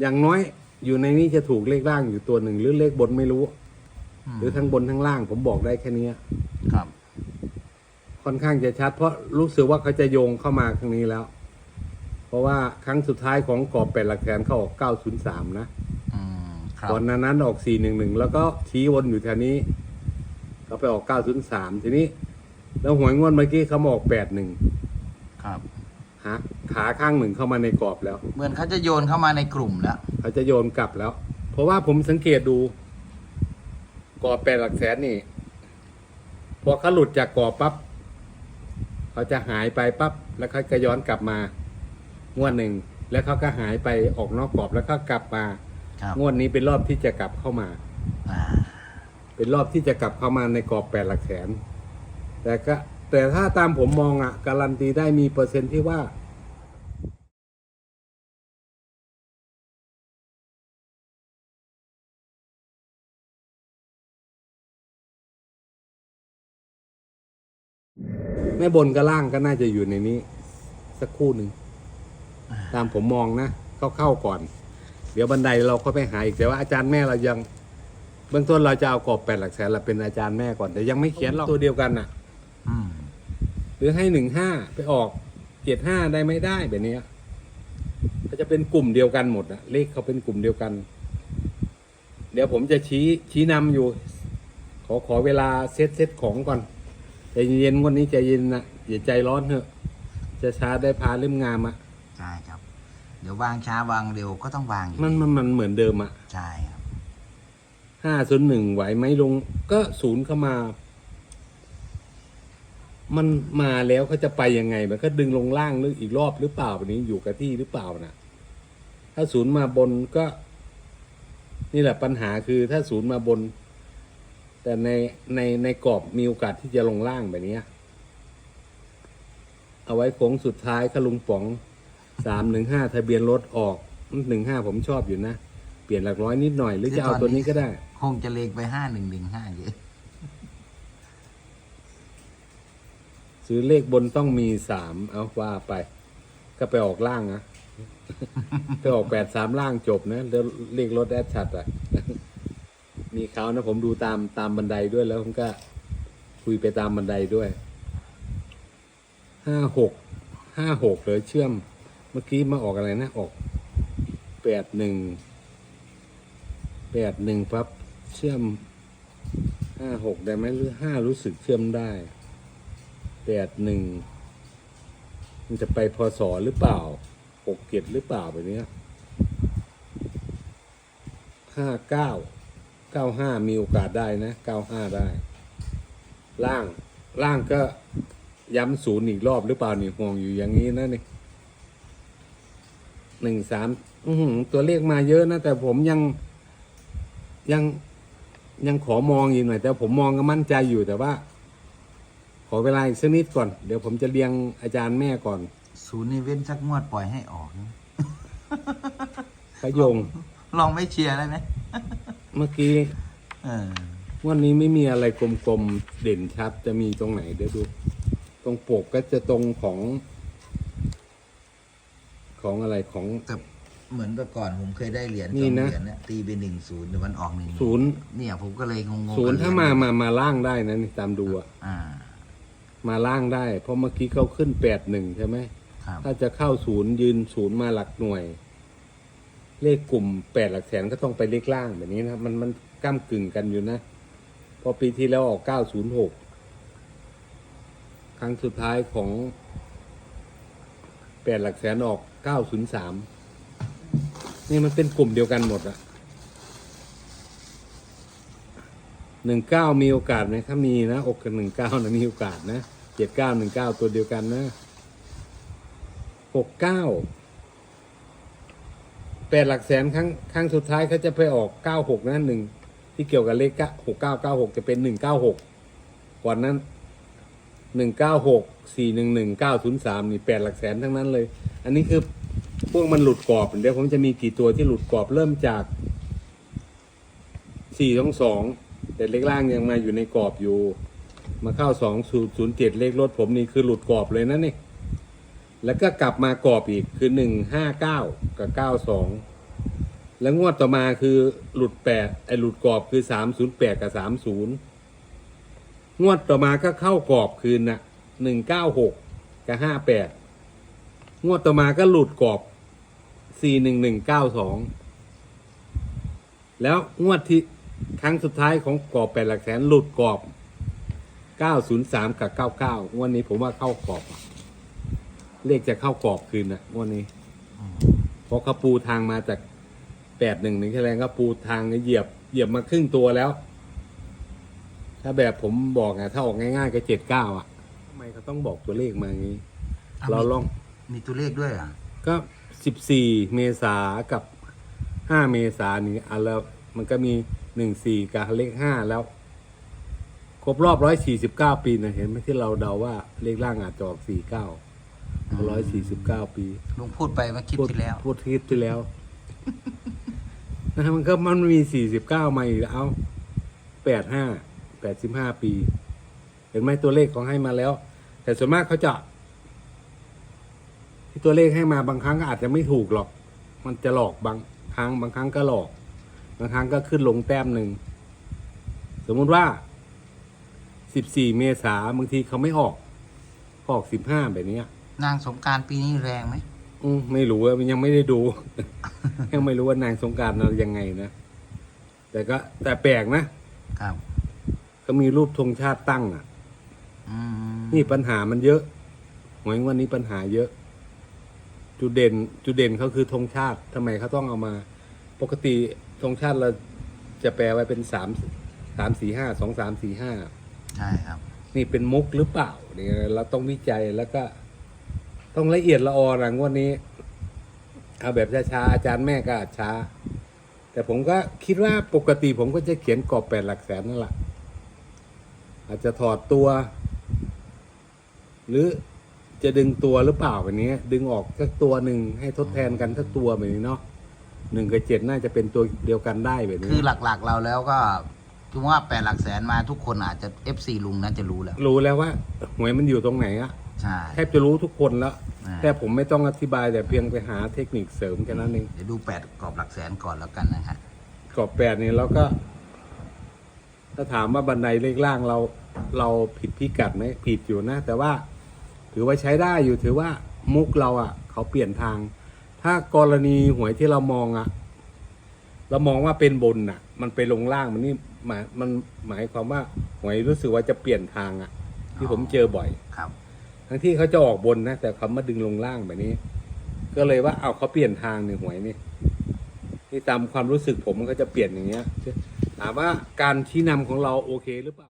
อย่างน้อยอยู่ในนี้จะถูกเลขล่างอยู่ตัวหนึ่งหรือเลขบนไม่รู้มหรือทั้งบนทั้งล่างผมบอกได้แค่เนี้ยครับ ค่อนข้างจะชัด เพราะรู้สึกว่าเขาจะโยงเข้ามาครั้งนี้แล้ว เพราะว่าครั้งสุดท้ายของกรอบแปดหลักแสนเขาออก903นะอืมครับก่อนหนานั้นออก411แล้วก็ชี้วนอยู่แถวนี้ ก็ไปออก903ทีนี้ แล้วหวยงวดเมื่อกี้เขามาออก81ครับ หาขาข้างหนึ่งเข้ามาในกรอบแล้ว เหมือนเขาจะโยนเข้ามาในกลุ่มแล้วเขาจะโยนกลับแล้ว เพราะว่าผมสังเกตดู กรอบแปดหลักแสนนี่พอเขาหลุดจากกรอบปั๊บเขาจะหายไปปั๊บแล้วเขาก็ย้อนกลับมางวดหนึ่งแล้วเขาก็หายไปออกนอกกรอบแล้วก็กลับมา ครับงวดนี้เป็นรอบที่จะกลับเข้ามา อ่าเป็นรอบที่จะกลับเข้ามาในกรอบแปดหลักแสนแต่ก็ แต่ถ้าตามผมมองอะ การันตีได้มีเปอร์เซ็นต์ที่ว่าแม่บนกับล่างก็น่าจะอยู่ในนี้ สักคู่หนึ่ง ตามผมมองนะเข้าๆก่อน เดี๋ยวบันไดเราก็ไปหาอีกแต่ว่าอาจารย์แม่เรายัง เบื้องต้นเราจะเอากรอบแปดหลักแสนเราเป็นอาจารย์แม่ก่อนแต่ยังไม่เขียนหรอกตัวเดียวกันน่ะ หรือให้หนึ่งห้าไปออกเจ็ดห้าได้ไม่ได้แบบเนี้ยก็จะเป็นกลุ่มเดียวกันหมดอะเลขเขาเป็นกลุ่มเดียวกัน เดี๋ยวผมจะชี้ชี้นำอยู่ ขอขอเวลาเซตเซตของก่อนใจเย็นๆวันนี้ใจเย็นนะอย่าใจร้อนเถอะ จะช้าได้พาเล่มงามอะใช่ครับ เดี๋ยววางช้าวางเร็วก็ต้องวางอยู่มันมันมันเหมือนเดิมอะใช่ครับห้าศูนย์หนึ่งไหวไหมลงก็ศูนย์เข้ามา มันมาแล้วเขาจะไปยังไง มันก็ดึงลงล่างหรืออีกรอบหรือเปล่าแบบนี้อยู่กับที่หรือเปล่านะถ้าศูนย์มาบนก็ นี่แหละปัญหาคือถ้าศูนย์มาบน แต่ในในในกรอบมีโอกาสที่จะลงล่างแบบนี้เอาไว้โค้งสุดท้ายก็ลุงป๋องสามหนึ่งห้าทะเบียนรถออกหนึ่งห้าผมชอบอยู่นะ เปลี่ยนหลักร้อยนิดหน่อยหรือจะเอาตัวนี้ก็ได้ คงจะเลงไปห้าหนึ่งหนึ่งห้าเยอะ ซื้อเลขบนต้องมีสามเอาว่าไป ก็ไปออกล่างนะ ไปออกแปดสามล่างจบนะแล้วเลขรถแอดชัดอะ มีเขานะผมดูตามตามบันไดด้วยแล้วผมก็คุยไปตามบันไดด้วยห้าหกห้าหกเลยเชื่อม เมื่อกี้มาออกอะไรนะ ออกแปดหนึ่งแปดหนึ่งปั๊บเชื่อมห้าหกได้ไหมหรือห้ารู้สึกเชื่อมได้ แปดหนึ่งมันจะไปพศหรือเปล่าหกเจ็ดหรือเปล่าแบบเนี้ยห้าเก้าเก้าห้ามีโอกาสได้นะเก้าห้าได้ ล่างล่างก็ย้ำศูนย์อีกรอบหรือเปล่านี่ห่วงอยู่อย่างนี้นะนี่หนึ่งสามตัวเลขมาเยอะนะ แต่ผมยังยังยังขอมองอีกหน่อย แต่ผมมองก็มั่นใจอยู่แต่ว่า อเวลาอีกสักนิดก่อน เดี๋ยวผมจะเรียงอาจารย์แม่ก่อนศูนย์นี่เว้นสักงวดปล่อยให้ออกนะพยง ลองไม่เชียร์ได้ไหมเมื่อกี้เออ วันนี้ไม่มีอะไรกลมๆเด่นชัด จะมีตรงไหนเดี๋ยวดู ตรงปกก็จะตรงของ ของอะไรของ แต่เหมือนแต่ก่อนผมเคยได้เหรียญนี่สองนะเหรียญเนี่ยตีเป็นหนึ่งศูนย์แต่มันออกหนึ่งศูนย์เนี่ยผมก็เลยงงๆศูนย์กับเหรีถ้ายญมามามาล่างได้นะนี่ตามดูอะอ่า มาล่างได้ เพราะเมื่อกี้เขาขึ้นแปดหนึ่งใช่ไหม ครับ ถ้าจะเข้าศูนย์ยืนศูนย์มาหลักหน่วย เลขกลุ่มแปดหลักแสนก็ต้องไปเลขล่างแบบนี้นะมันมันก้ากึ่งกันอยู่นะเพอปีที่แล้วออกเก้าศูนย์หกครั้งสุดท้ายของแปดหลักแสนออกเก้าศูนย์สามนี่มันเป็นกลุ่มเดียวกันหมดอะหนึ่งเก้ามีโอกาสไหมถ้ามีนะอกกับหนึ่งเก้านะมีโอกาสนะ เจ็ดเก้าหนึ่งเก้าตัวเดียวกันนะหกเก้าแปดหลักแสนครั้งครั้งสุดท้ายเขาจะไปออกเก้าหกนะหนึ่งที่เกี่ยวกับเลขหกเก้าเก้าหกจะเป็นหนึ่งเก้าหกก่อนนั้นหนึ่งเก้าหกสี่หนึ่งหนึ่งเก้าศูนย์สามนี่แปดหลักแสนทั้งนั้นเลย อันนี้คือพวกมันหลุดกรอบเดี๋ยวผมจะมีกี่ตัวที่หลุดกรอบเริ่มจากสี่สองสองแต่เลขล่างยังมาอยู่ในกรอบอยู่ มาเข้าสองศูนย์เจ็ดเลขรถผมนี่คือหลุดกรอบเลยนะนี่ แล้วก็กลับมากรอบอีกคือหนึ่งห้าเก้ากับเก้าสองแล้วงวดต่อมาคือหลุดแปดไอหลุดกรอบคือสามศูนย์แปดกับสามศูนย์งวดต่อมาก็เข้ากรอบคืนน่ะหนึ่งเก้าหกกับห้าแปดงวดต่อมาก็หลุดกรอบสี่หนึ่งหนึ่งเก้าสองแล้วงวดที่ครั้งสุดท้ายของกรอบแปดหลักแสนหลุดกรอบ เก้าศูนย์สามกับเก้าเก้างวดนี้ผมว่าเข้ากรอบอะเลขจะเข้ากรอบคืนน่ะงวดนี้เพราะเขาปูทางมาจากแปดหนึ่งหนึ่งแรงก็ปูทางเหยียบเหยียบมาครึ่งตัวแล้ว ถ้าแบบผมบอกไงถ้าออกง่ายๆก็เจ็ดเก้าอะทำไมเขาต้องบอกตัวเลขมาอย่างนี้อะเราลอง มีตัวเลขด้วยเหรอะก็สิบสี่เมษากับห้าเมษานี่อะแล้วมันก็มีหนึ่งสี่กับเลขห้าแล้ว ครบรอบร้อยสี่สิบเก้าปีนะเห็นไหมที่เราเดาว่าเลขล่างอาจจะออกสี่เก้าร้อยสี่สิบเก้าปีลุงพูดไปเมื่อคลิปที่แล้ว พูดคลิปที่แล้วนะฮะมันก็มันมีสี่สิบเก้ามาอีกแล้วเอาแปดห้าแปดสิบห้าปี เห็นไหมตัวเลขของให้มาแล้ว แต่ส่วนมากเขาจะ ที่ตัวเลขให้มาบางครั้งก็อาจจะไม่ถูกหรอก มันจะหลอกบางครั้ง บางครั้งก็หลอก บางครั้งก็ขึ้นลงแต้มหนึ่งสมมุติว่า สิบสี่เมษาบางทีเขาไม่ออกก็ออกสิบห้าแบบเนี้ย นางสงกรารปีนี้แรงไหมอืมไม่รู้ว่ายังไม่ได้ดู ยังไม่รู้ว่านางสงกรารเรายังไงนะแต่ก็แต่แปลกนะ ครับ ก็มีรูปธงชาติตั้งอะ อืมนี่ปัญหามันเยอะหวยงวันนี้ปัญหาเยอะ จุดเด่น จุดเด่นเขาคือธงชาติทำไมเขาต้องเอามา ปกติธงชาติเราจะแปลไว้เป็นสามสามสี่ห้าสองสามสี่ห้า ใช่ครับ นี่เป็นมุกหรือเปล่าเนี่ยเราต้องวิจัยแล้วก็ ต้องละเอียดละออนะงวดนี้เอาแบบช้าๆอาจารย์แม่ก็อาจช้า แต่ผมก็คิดว่าปกติผมก็จะเขียนกรอบแปดหลักแสนนั่นแหละอาจจะถอดตัว หรือจะดึงตัวหรือเปล่าแบบนี้ ดึงออกสักตัวหนึ่งให้ทดแทนกันสักตัวแบบนี้เนาะหนึ่งกับเจ็ดน่าจะเป็นตัวเดียวกันได้แบบนี้คือหลักๆเราแล้วก็ ถึงว่าแปดหลักแสนมาทุกคนอาจจะ FC ลุงน่าจะรู้แล้ว รู้แล้วว่าหวยมันอยู่ตรงไหนอะใช่ แทบจะรู้ทุกคนแล้ว อ่าแค่ผมไม่ต้องอธิบายแต่เพียงไปหาเทคนิคเสริมแค่นั้นเองเดี๋ยวดูแปดกรอบหลักแสนก่อนแล้วกันนะฮะกรอบแปดนี่เราก็ ถ้าถามว่าบันไดเลขล่างเรา เราผิดพิกัดไหมผิดอยู่นะ แต่ว่า ถือว่าใช้ได้อยู่ถือว่ามุกเราอะ เขาเปลี่ยนทาง ถ้ากรณีหวยที่เรามองอะ เรามองว่าเป็นบนอะ มันไปลงล่างมันนี่หมายมันหมายความว่าหวยรู้สึกว่าจะเปลี่ยนทางอะ ที่ผมเจอบ่อย ครับ ทั้งที่เขาจะออกบนนะแต่เขามาดึงลงล่างแบบนี้ ก็เลยว่าเอาเขาเปลี่ยนทางหนึ่งหวยนี่ที่ตามความรู้สึกผมมันก็จะเปลี่ยนอย่างเงี้ยถามว่าการชี้นำของเราโอเคหรือเปล่า